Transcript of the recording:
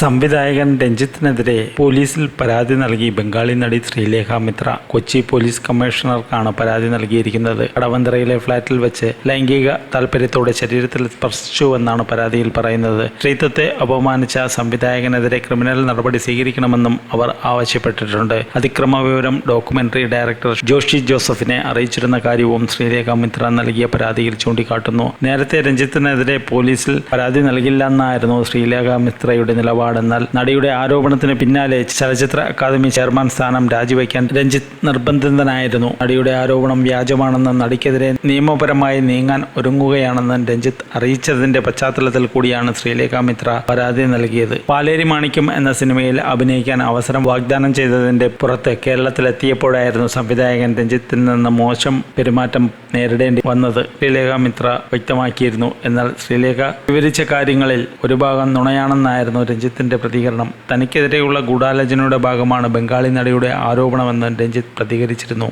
സംവിധായകൻ രഞ്ജിത്തിനെതിരെ പോലീസിൽ പരാതി നൽകി ബംഗാളി നടി ശ്രീലേഖ മിത്ര. കൊച്ചി പോലീസ് കമ്മീഷണർക്കാണ് പരാതി നൽകിയിരിക്കുന്നത്. കടവന്തറയിലെ ഫ്ളാറ്റിൽ വെച്ച് ലൈംഗിക താൽപര്യത്തോടെ ശരീരത്തിൽ സ്പർശിച്ചുവെന്നാണ് പരാതിയിൽ പറയുന്നത്. സ്ത്രീത്വത്തെ അപമാനിച്ച സംവിധായകനെതിരെ ക്രിമിനൽ നടപടി സ്വീകരിക്കണമെന്നും അവർ ആവശ്യപ്പെട്ടിട്ടുണ്ട്. അതിക്രമ വിവരം ഡോക്യുമെന്ററി ഡയറക്ടർ ജോഷി ജോസഫിനെ അറിയിച്ചിരുന്ന കാര്യവും ശ്രീലേഖ മിത്ര നൽകിയ പരാതിയിൽ ചൂണ്ടിക്കാട്ടുന്നു. നേരത്തെ രഞ്ജിത്തിനെതിരെ പോലീസിൽ പരാതി നൽകില്ലെന്നായിരുന്നു ശ്രീലേഖ മിത്രയുടെ നിലപാടെന്നാൽ നടിയുടെ ആരോപണത്തിന് പിന്നാലെ ചലച്ചിത്ര അക്കാദമി ചെയർമാൻ സ്ഥാനം രാജിവെക്കാൻ രഞ്ജിത്ത് നിർബന്ധിതനായിരുന്നു. നടിയുടെ ആരോപണം വ്യാജമാണെന്ന് നടിക്കെതിരെ നിയമപരമായി നീങ്ങാൻ ഒരുങ്ങുകയാണെന്ന് രഞ്ജിത്ത് അറിയിച്ചതിന്റെ പശ്ചാത്തലത്തിൽ കൂടിയാണ് ശ്രീലേഖ മിത്ര പരാതി നൽകിയത്. പാലേരി മാണിക്യം എന്ന സിനിമയിൽ അഭിനയിക്കാൻ അവസരം വാഗ്ദാനം ചെയ്തതിന്റെ പുറത്ത് കേരളത്തിലെത്തിയപ്പോഴായിരുന്നു സംവിധായകൻ രഞ്ജിത്തിൽ നിന്ന് മോശം പെരുമാറ്റം നേരിടേണ്ടി വന്നത്. ശ്രീലേഖ മിത്ര വ്യക്തമാക്കിയിരുന്നു. എന്നാൽ ശ്രീലേഖ വിവരിച്ച കാര്യങ്ങളിൽ ഒരു ഭാഗം നുണയാണെന്നായിരുന്നു രഞ്ജിത്തിന്റെ പ്രതികരണം. തനിക്കെതിരെയുള്ള ഗൂഢാലോചനയുടെ ഭാഗമാണ് ബംഗാളി നടിയുടെ ആരോപണമെന്ന് രഞ്ജിത്ത് പ്രതികരിച്ചിരുന്നു.